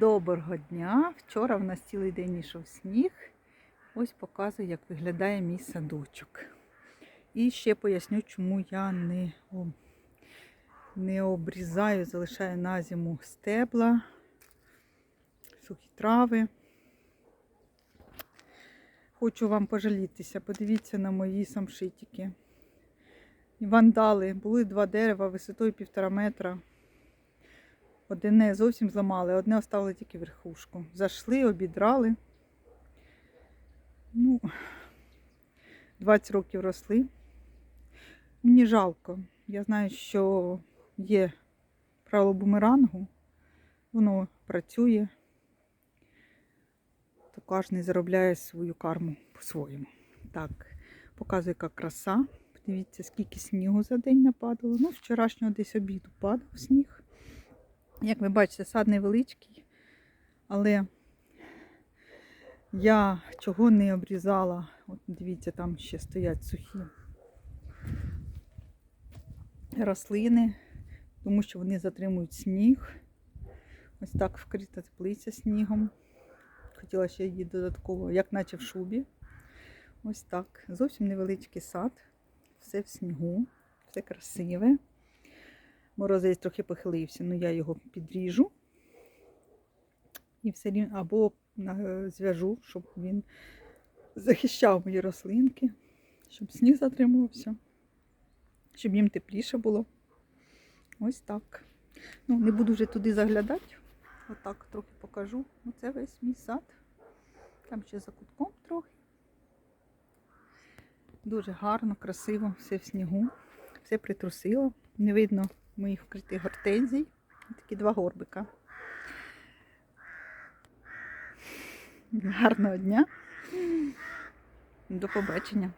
Доброго дня! Вчора в нас цілий день йшов сніг. Ось показую, як виглядає мій садочок. І ще поясню, чому я не, не обрізаю, залишаю на зиму стебла, сухі трави. Хочу вам пожалітися. Подивіться на мої самшитики. Вандали. Були два дерева висотою півтора метра. Одне зовсім зламали, одне оставили тільки верхушку. Зайшли, обідрали. Ну, 20 років росли. Мені жалко. Я знаю, що є правило бумерангу, воно працює, то кожен заробляє свою карму по-своєму. Так, показую, яка краса. Подивіться, скільки снігу за день нападало. Ну, вчорашнього десь обіду падав сніг. Як ви бачите, сад невеличкий, але я чого не обрізала. От дивіться, там ще стоять сухі рослини, тому що вони затримують сніг. Ось так вкрита теплиця снігом. Хотіла ще її додатково, як наче в шубі. Ось так. Зовсім невеличкий сад. Все в снігу, все красиве. Морозець трохи похилився, ну я його підріжу і все рівно або зв'яжу, щоб він захищав мої рослинки, щоб сніг затримувався, щоб їм тепліше було. Ось так. Ну, не буду вже туди заглядати. Отак трохи покажу. Оце весь мій сад. Там ще за кутком трохи. Дуже гарно, красиво, все в снігу, все притрусило. Не видно моїх вкритих гортензій. Такі два горбика. Гарного дня. До побачення.